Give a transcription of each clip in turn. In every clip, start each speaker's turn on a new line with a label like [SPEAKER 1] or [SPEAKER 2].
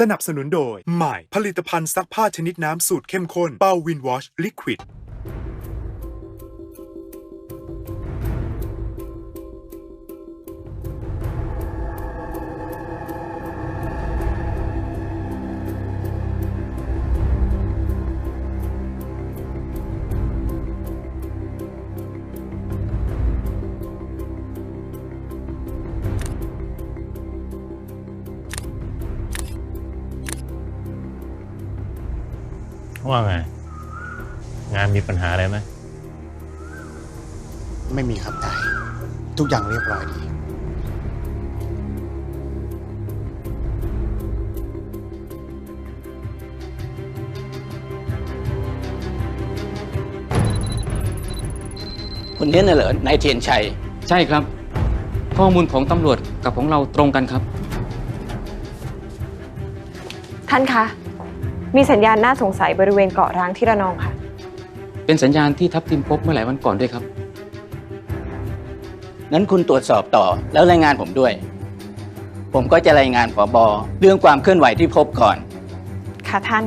[SPEAKER 1] สนับสนุนโดยใหม่ผลิตภัณฑ์ซักผ้าชนิดน้ำสูตรเข้มข้นเป้าวินวอชลิควิด
[SPEAKER 2] ว่าไง งานมีปัญหาอะไรไหม
[SPEAKER 3] ไม่มีครับนายทุกอย่างเรียบร้อยดี
[SPEAKER 4] คนนี้น่ะเหรอนายเทียนชัย
[SPEAKER 5] ใช่ครับ ข้อมูลของตำรวจกับของเราตรงกันครับ
[SPEAKER 6] ท่านคะ มีสัญญาณน่าสงสัยบริเวณเกาะร้างที่ระนองค่ะ
[SPEAKER 5] เป็นสัญญาณที่ทัพทิมพบเมื่อหลายวันก่อนด้วยครับ
[SPEAKER 4] นั้นคุณตรวจสอบต่อแล้วรายงานผมด้วย ผมก็จะรายงานผอบอเรื่องความเคลื่อนไหวที่พบก่อน
[SPEAKER 6] ค่ะท่าน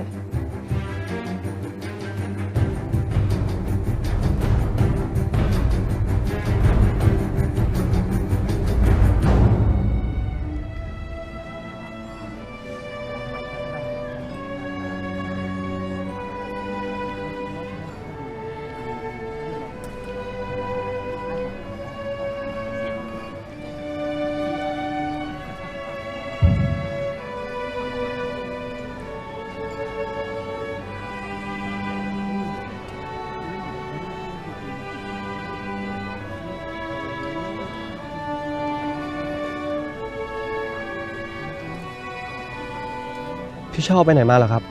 [SPEAKER 7] พี่ชอบไปไหนมาเหรอครับ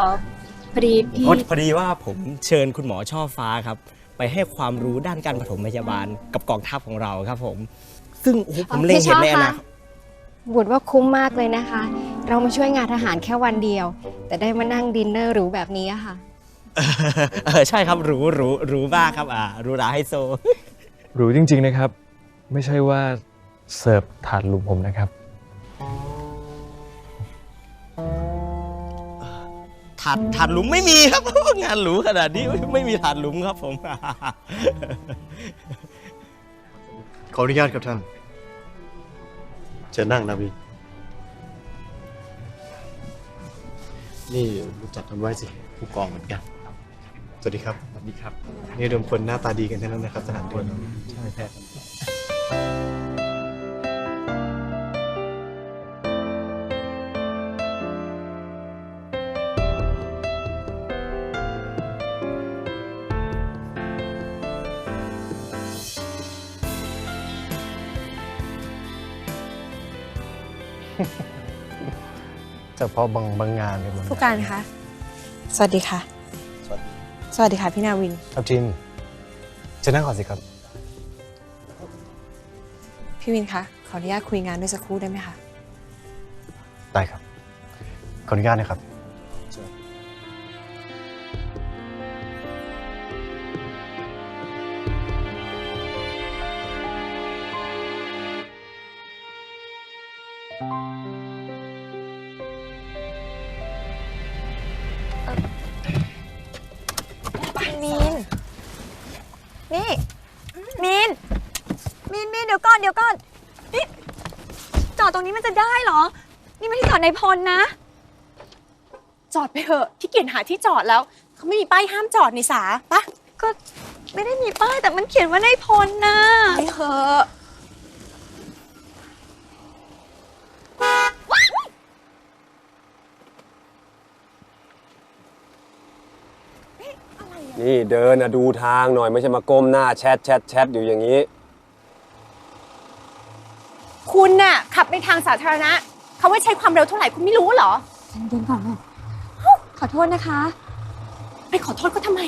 [SPEAKER 8] อ๋อพอดีพี่
[SPEAKER 9] พอพอดีว่าผมเชิญคุณหมอช่อฟ้าครับ ไปให้ความรู้ด้านการปฐมพยาบาลกับกองทัพของเราครับผม ซึ่งโอ้โหผมเล็งเห็นในอนาคต
[SPEAKER 8] บุตรว่าคุ้มมากเลยนะคะ เรามาช่วยงานทหารแค่วันเดียว แต่ได้มานั่งดินเนอร์หรูแบบนี้อะค่ะ
[SPEAKER 9] เออใช่ครับหรูหรูหรูมากครับอ่าหรูหราไฮโซ
[SPEAKER 7] หรูจริง ๆ นะครับ ไม่ใช่ว่าเสิร์ฟถาดหลุมผมนะครับ
[SPEAKER 9] ถาดถาดหลุมไม่มีครับ งานหรูขนาดนี้ไม่มีถาดหลุมครับผม
[SPEAKER 3] ขออนุญาตครับท่าน เชิญนั่งนะวินนี่รู้จักกันไว้สิ ผู้กองเหมือนกัน สวัสดีครับสวัสดีครับ นี่รวมคนหน้าตาดีกันทั้งนั้นนะครับสถานทูตใช่แพทย์ เฉพาะบางบางงานเลยมัน
[SPEAKER 6] ผู้การคะ สวัสดีค่ะ
[SPEAKER 3] สวัสดี
[SPEAKER 6] สวัสดีค่ะ พี่นาวิน
[SPEAKER 7] ครับจินจะนั่งก่อนสิครับ
[SPEAKER 6] พี่วินคะ ขออนุญาตคุยงานด้วยสักครู่ได้ไหมคะ
[SPEAKER 7] ได้ครับ ขออนุญาตนะครับ
[SPEAKER 6] เดี๋ยวก่อนเดี๋ยวก่อน นี่ จอดตรงนี้มันจะได้เหรอ นี่ไม่ใช่จอดในพลนะ
[SPEAKER 10] จอดไปเถอะที่เกียจหาที่จอดแล้ว เขาไม่มีป้ายห้ามจอดในสาปะ
[SPEAKER 6] ก็ไม่ได้มีป้ายแต่มันเขียนว่าในพลนะ
[SPEAKER 10] ไปเถอะ
[SPEAKER 11] นี่เดินอะดูทางหน่อยไม่ใช่มาก้มหน้าแชทแชทแชทอยู่อย่างนี้
[SPEAKER 10] คุณน่ะขับในทางสาธารณะเขาว่าใช้ความเร็วเท่าไหร่คุณไม่รู้เหรอ
[SPEAKER 8] เย็นๆก่อนนะขอโทษนะคะ
[SPEAKER 10] ไปขอโทษเขาทำไม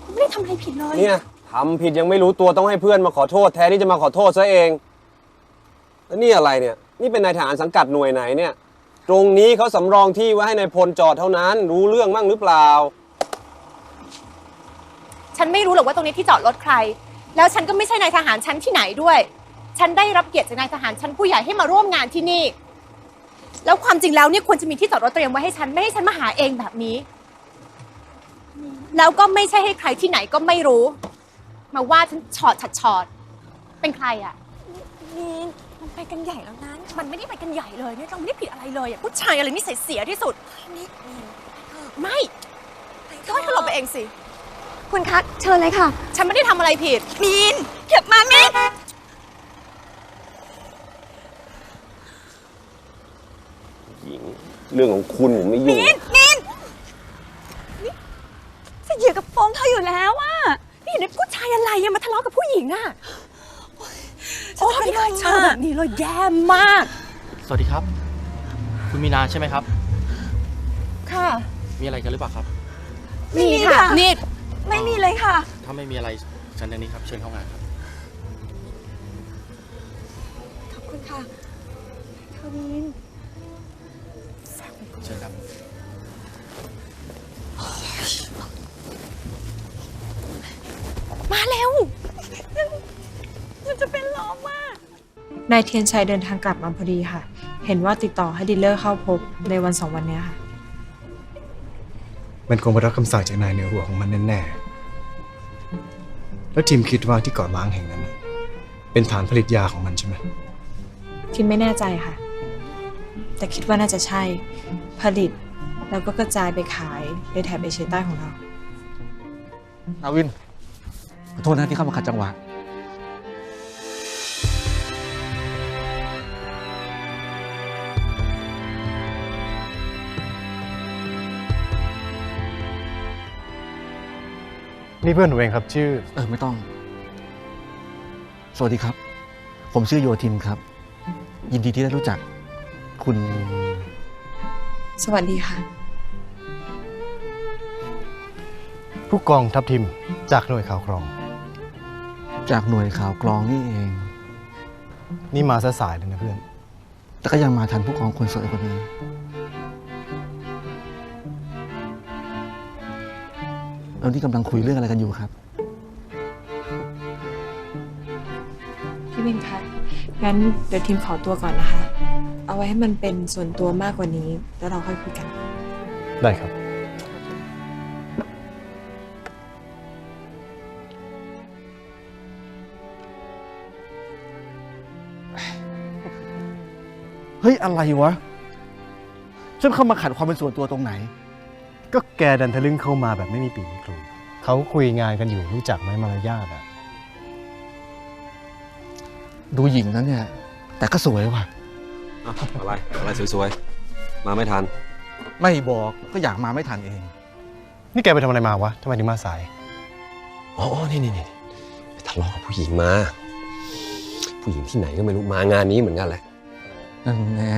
[SPEAKER 10] เขาไม่ได้ทำอะไรผิดเลย
[SPEAKER 11] เนี่ยทำผิดยังไม่รู้ตัวต้องให้เพื่อนมาขอโทษแทนที่จะมาขอโทษซะเอง แล้วนี่อะไรเนี่ย นี่เป็นนายทหารสังกัดหน่วยไหนเนี่ย ตรงนี้เขาสำรองที่ไว้ให้นายพลจอดเท่านั้น รู้เรื่องมั่งหรือเปล่า
[SPEAKER 10] ฉันไม่รู้หรอกว่าตรงนี้ที่จอดรถใคร แล้วฉันก็ไม่ใช่นายทหารชั้นที่ไหนด้วย ฉันได้รับเกียรติจากนายทหารชั้นผู้ใหญ่ให้มาร่วมงานที่นี่ แล้วความจริงแล้วเนี่ยควรจะมีที่จอดรถเตรียมไว้ให้ฉันไม่ให้ฉันมาหาเองแบบนี้ แล้วก็ไม่ใช่ให้ใครที่ไหนก็ไม่รู้ มาว่าฉันชอดฉัดชอดเป็นใครอะ
[SPEAKER 6] มีนมันไปกันใหญ่แล้วนั้น
[SPEAKER 10] มันไม่ได้ไปกันใหญ่เลยเนี่ยเราไม่ได้ผิดอะไรเลยอะผู้ชายอะไรนี่เสียที่สุด
[SPEAKER 6] นี่มีน
[SPEAKER 10] ไม่ก็ให้เธอหลบไปเองสิ
[SPEAKER 6] คุณคะเชิญเลยค่ะ
[SPEAKER 10] ฉันไม่ได้ทำอะไรผิด
[SPEAKER 6] มีนเก็บมามีน
[SPEAKER 11] หญิง เรื่องของคุณผมไม่ยุ่ง
[SPEAKER 6] มีนมีนนี่จะเหยียบกับโปรงเธออยู่แล้วอะ
[SPEAKER 10] นี่เนี่ยผู้ชายอะไรอะมาทะเลาะกับผู้หญิงอะโอ้
[SPEAKER 6] ฉัน
[SPEAKER 10] ไม่
[SPEAKER 6] ทำ
[SPEAKER 10] เคย
[SPEAKER 6] ไง
[SPEAKER 10] เจอ
[SPEAKER 6] อะ
[SPEAKER 10] แบบนี้เลยแย่มาก
[SPEAKER 5] สวัสดีครับ คุณมีนาใช่ไหมครับ
[SPEAKER 10] ค่ะ
[SPEAKER 5] มีอะไรกันหรือเปล่าครับ
[SPEAKER 6] ไม่มีค่ะ
[SPEAKER 10] นี่
[SPEAKER 6] ไม่มีเลยค่ะ
[SPEAKER 5] ถ้าไม่มีอะไรเชิญทางนี้ครับ เชิญเข้างานครับ
[SPEAKER 6] ขอบคุณค่ะเธอมีน
[SPEAKER 5] เชิญครับ
[SPEAKER 10] มาเร็ว
[SPEAKER 6] มันจะเป็นลมอะ
[SPEAKER 12] นายเทียนชัยเดินทางกลับมาพอดีค่ะ เห็นว่าติดต่อให้ดีลเลอร์เข้าพบในวันสองวันเนี้ยค่ะ
[SPEAKER 3] มันคงไปรับคำสั่งจากนายเหนือหัวของมันแน่ๆ แล้วทีมคิดว่าที่เกาะล้างแห่งนั้นน่ะเป็นฐานผลิตยาของมันใช่ไหม
[SPEAKER 12] คิดไม่แน่ใจค่ะ แต่คิดว่าน่าจะใช่ผลิต แล้วก็กระจายไปขายในแถบเอเชียใต้ของเรา
[SPEAKER 5] นาวิน ขอโทษนะที่เข้ามาขัดจังหวะ
[SPEAKER 3] นี่เพื่อนหนูเองครับชื่อ
[SPEAKER 5] เออ ไม่ต้อง สวัสดีครับ ผมชื่อโยทินครับ ยินดีที่ได้รู้จัก คุณ
[SPEAKER 12] สวัสดีค่ะ
[SPEAKER 3] ผู้กองทัพทิมจากหน่วยข่าวกรอง
[SPEAKER 5] จากหน่วยข่าวกรองนี่เอง
[SPEAKER 3] นี่มาซะสายเลยนะเพื่อน
[SPEAKER 5] แต่ก็ยังมาทันผู้กองคนสวยคนนี้แล้วนี่กำลังคุยเรื่องอะไรกันอยู่ครับ
[SPEAKER 12] พี่บินคะงั้นเดี๋ยวทีมขอตัวก่อนนะคะเอา ไว้ให้มันเป็นส่วนตัวมากกว่านี้ แล้วเราค่อยคุยกัน
[SPEAKER 3] ได้ครับ
[SPEAKER 5] เฮ้ย อะไรวะ ฉันเข้ามาขัดความเป็นส่วนตัวตรงไหน
[SPEAKER 3] ก็แกดันทะลึ่งเข้ามาแบบไม่มีปีมีครูเขาคุยงานกันอยู่รู้จักไหมมารยาทอะ
[SPEAKER 5] ดูหญิงนั้นเนี่ย แต่ก็สวยว่ะ
[SPEAKER 11] อะอะไรอะไรสวยๆ มาไม่ทัน
[SPEAKER 5] ไม่บอกก็อยากมาไม่ทันเอง
[SPEAKER 3] นี่แกไปทำอะไรมาวะทำไมถึงมาสาย
[SPEAKER 11] อ๋อ นี่นี่นี่ไปทะเลาะกับผู้หญิงมา ผู้หญิงที่ไหนก็ไม่รู้มางานนี้เหมือนกันแหละ
[SPEAKER 5] นั่นแน่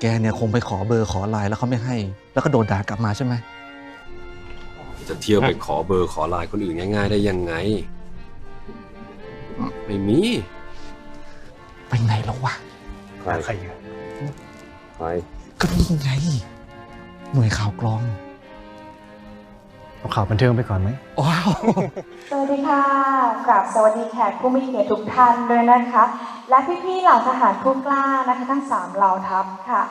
[SPEAKER 5] แกเนี่ยคงไปขอเบอร์ขอไลน์แล้วเขาไม่ให้ แล้วก็โดนด่ากลับมาใช่ไหม
[SPEAKER 11] จะเที่ยวไปขอเบอร์ขอไลน์คนอื่นง่าย ๆ ได้ยังไง ไม่มี
[SPEAKER 5] ไปไหนแล้ววะ
[SPEAKER 11] ใคร
[SPEAKER 3] ใครอะ
[SPEAKER 11] ใคร
[SPEAKER 5] ก็นี่ไง หน่วยข่าวกรอง
[SPEAKER 3] เอาข่าวบันเทิงไปก่อนไหม
[SPEAKER 5] ว้าว
[SPEAKER 13] สวัสดีค่ะกราบสวัสดีแขกผู้มีเกียรติทุกท่านด้วยนะคะ และพี่ๆเหล่าทหารผู้กล้านะคะทั้งสามเหล่าทัพค่ะ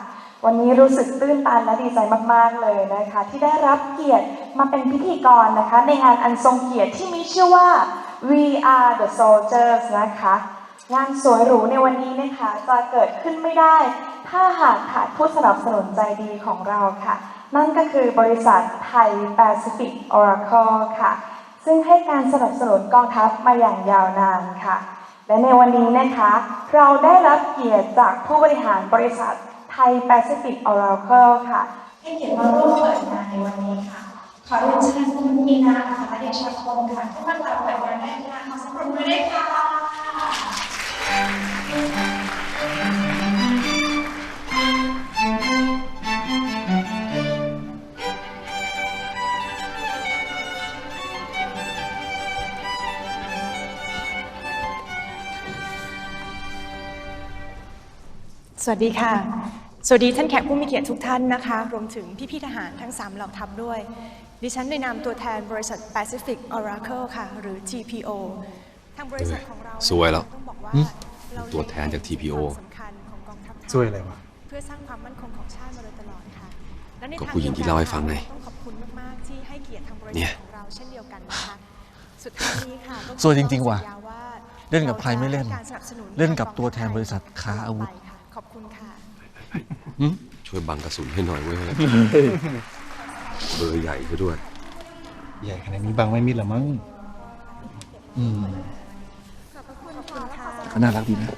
[SPEAKER 13] วันนี้รู้สึกตื้นตันและดีใจมากๆเลยนะคะ ที่ได้รับเกียรติมาเป็นพิธีกรนะคะ ในงานอันทรงเกียรติที่มีชื่อว่า We Are the Soldiers นะคะ งานสวยหรูในวันนี้นะคะจะเกิดขึ้นไม่ได้ ถ้าหากขาดผู้สนับสนุนใจดีของเราค่ะ นั่นก็คือบริษัทไทยแปซิฟิกออราเคิลค่ะ ซึ่งให้การสนับสนุนกองทัพมาอย่างยาวนานค่ะ และในวันนี้นะคะ เราได้รับเกียรติจากผู้บริหารบริษัทไทยแปซิฟิกออราเคิลค่ะให้เกียรติมาร่วมเปิดงานในวันนี้ค่ะ ขอเรียนเชิญคุณมีนาอัครเดชคงค่ะที่มากล่าวเปิดงานในงานขอสมมือด้วยค่ะ
[SPEAKER 10] สวัสดีค่ะ สวัสดีท่านแขกผู้มีเกียรติทุกท่านนะคะ รวมถึงพี่ๆทหารทั้ง 3 เหล่าทัพด้วย ดิฉันในนามตัวแทนบริษัท Pacific Oracle ค่ะ หรือ TPO ทางบริษัทของเรา
[SPEAKER 11] สวยแล้ว
[SPEAKER 10] ต้องบอกว่า
[SPEAKER 11] หึ
[SPEAKER 10] เรา
[SPEAKER 11] ตัวแทนจาก TPO
[SPEAKER 10] สำคัญของกองทัพไทย
[SPEAKER 3] ช่วยอะไรวะ
[SPEAKER 10] เพื่
[SPEAKER 14] พื่อสร้างความมั่นคงของชาติมาโดยตลอดค่ะและใน
[SPEAKER 15] ก็
[SPEAKER 14] ทาง
[SPEAKER 15] ผู้หญิงที่เล่าให้ฟังไง
[SPEAKER 14] ต้องขอบคุณมากๆที่ให้เกียรติทางบริ
[SPEAKER 15] เนี่
[SPEAKER 14] ษัท
[SPEAKER 15] ย
[SPEAKER 14] ของเราเช่นเดียวกันนะคะสุดท้ายนี้ค่ะก็ขอ
[SPEAKER 5] สวยจริงๆว่ะ
[SPEAKER 14] สัญญาา
[SPEAKER 5] เล่นกับใครไม่เล่น
[SPEAKER 14] ราจะให้การสนับสนุน
[SPEAKER 5] เล่นกับตัวแทนบริษัทค้าอาวุธ
[SPEAKER 14] ขอบคุณค่ะ
[SPEAKER 15] ช่วยบังกระสุนให้หน่อยเว้ย เบอร์ใหญ่ซะด้วย
[SPEAKER 16] ใหญ่ขนาดนี้บังไม่มิดหรอมั้ง
[SPEAKER 5] อืม
[SPEAKER 14] ขอบคุณค่ะ
[SPEAKER 5] ก็น่ารักดีนะ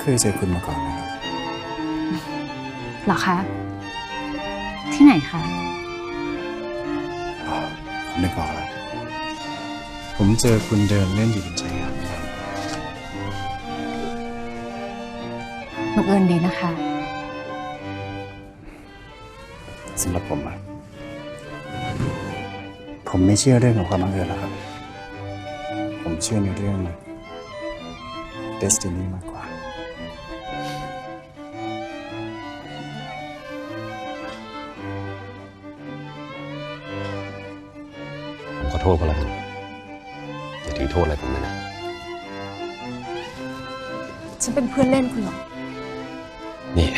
[SPEAKER 3] เคยเจอคุณมาก่อนนะครับ
[SPEAKER 17] เหรอคะ ที่ไหนคะ
[SPEAKER 3] อ๋อผมนึกออกแล้ว ผมเจอคุณเดินเล่นอยู่บนชายหาดนะครับ
[SPEAKER 17] บังเอิญดีนะคะ
[SPEAKER 3] สำหรับผมอะผมไม่เชื่อเรื่องของความบังเอิญหรอกครับ ผมเชื่อในเรื่อง destiny มากกว่า
[SPEAKER 15] ษก็แล้วกันอย่าถือโทษอะไรผมเลยนะ
[SPEAKER 12] ฉันเป็นเพื่อนเล่นคุณเหรอ
[SPEAKER 15] นี่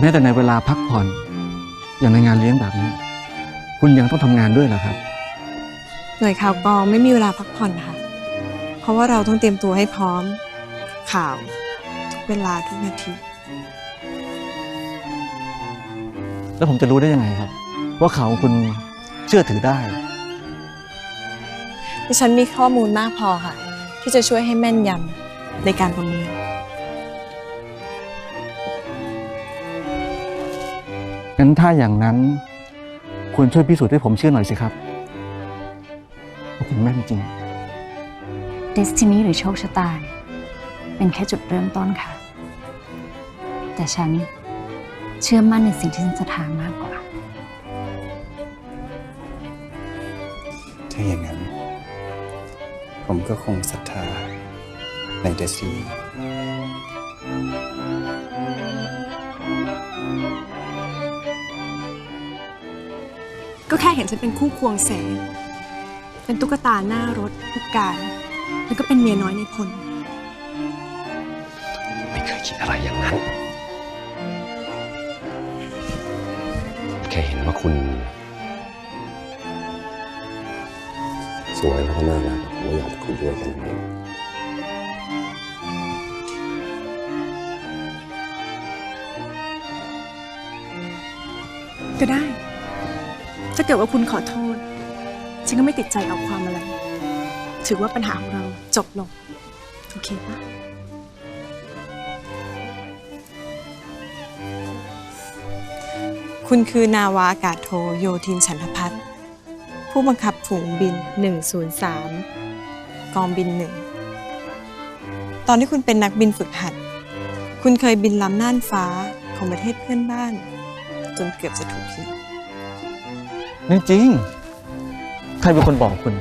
[SPEAKER 5] แม้แต่ในเวลาพักผ่อน อย่างในงานเลี้ยงแบบนี้ คุณยังต้องทำงานด้วยเหรอครับ
[SPEAKER 12] หน่วยข่าวกองไม่มีเวลาพักผ่อนค่ะ เพราะว่าเราต้องเตรียมตัวให้พร้อมข่าวทุกเวลาทุกนาที
[SPEAKER 5] แล้วผมจะรู้ได้ยังไงครับ ว่าข่าวของคุณเชื่อถือได้
[SPEAKER 12] ดิฉันมีข้อมูลมากพอค่ะ ที่จะช่วยให้แม่นยำในการประเมิน
[SPEAKER 5] งั้นถ้าอย่างนั้นคุณช่วยพิสูจน์ให้ผมเชื่อหน่อยสิครับว่าคุณแม่นจริง
[SPEAKER 17] Destiny หรือโชคชะตาเนี่ยเป็นแค่จุดเริ่มต้นค่ะ แต่ฉัน เชื่อมั่นในสิ่งที่ฉันจะทำมากกว่า
[SPEAKER 3] ถ้าอย่างนั้น ผมก็คงศรัทธาใน destiny
[SPEAKER 14] ก็แค่เห็นฉันเป็นคู่ควงแสง เป็นตุ๊กตาหน้ารถทุกการ แล้วก็เป็นเมียน้อยในพล
[SPEAKER 15] ไม่เคยคิดอะไรอย่างนั้น คุณ สวยแล้วก็น่ารักผมอยากคุยด้วยกันเอง
[SPEAKER 14] ก็ได้ ถ้าเกิดว่าคุณขอโทษ ฉันก็ไม่ติดใจเอาความอะไร ถือว่าปัญหาของเราจบลง โอเคปะ
[SPEAKER 12] คุณคือนาวาอากาศโทโยธินฉันทพัฒน์ผู้บังคับฝูงบิน 103 กองบินหนึ่ง ตอนที่คุณเป็นนักบินฝึกหัด คุณเคยบินล้ำน่านฟ้าของประเทศเพื่อนบ้าน จนเกือบจะถูกทิ้ง
[SPEAKER 5] ไม่จริง ใครเป็นคนบอกคุณ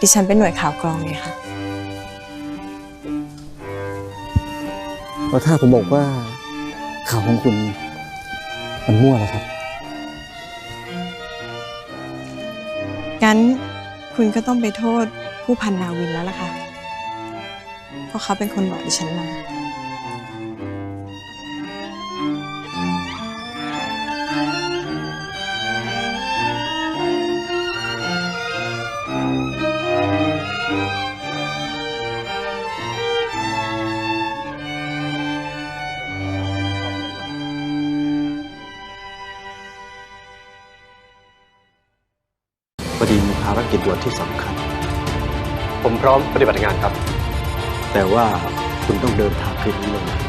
[SPEAKER 12] ดิฉันเป็นหน่วยข่าวกรองไงคะ
[SPEAKER 5] พราะถ้าผมบอกว่าข่าวของคุณมันมั่วแล้วครับ
[SPEAKER 12] งั้นคุณก็ต้องไปโทษผู้พันนาวินแล้วล่ะค่ะ เพราะเขาเป็นคนบอกดิฉันมา
[SPEAKER 3] ที่สำคัญ ผมพร้อมปฏิบัติงานครับ แต่ว่าคุณต้องเดินทางคืนนี้ลงมา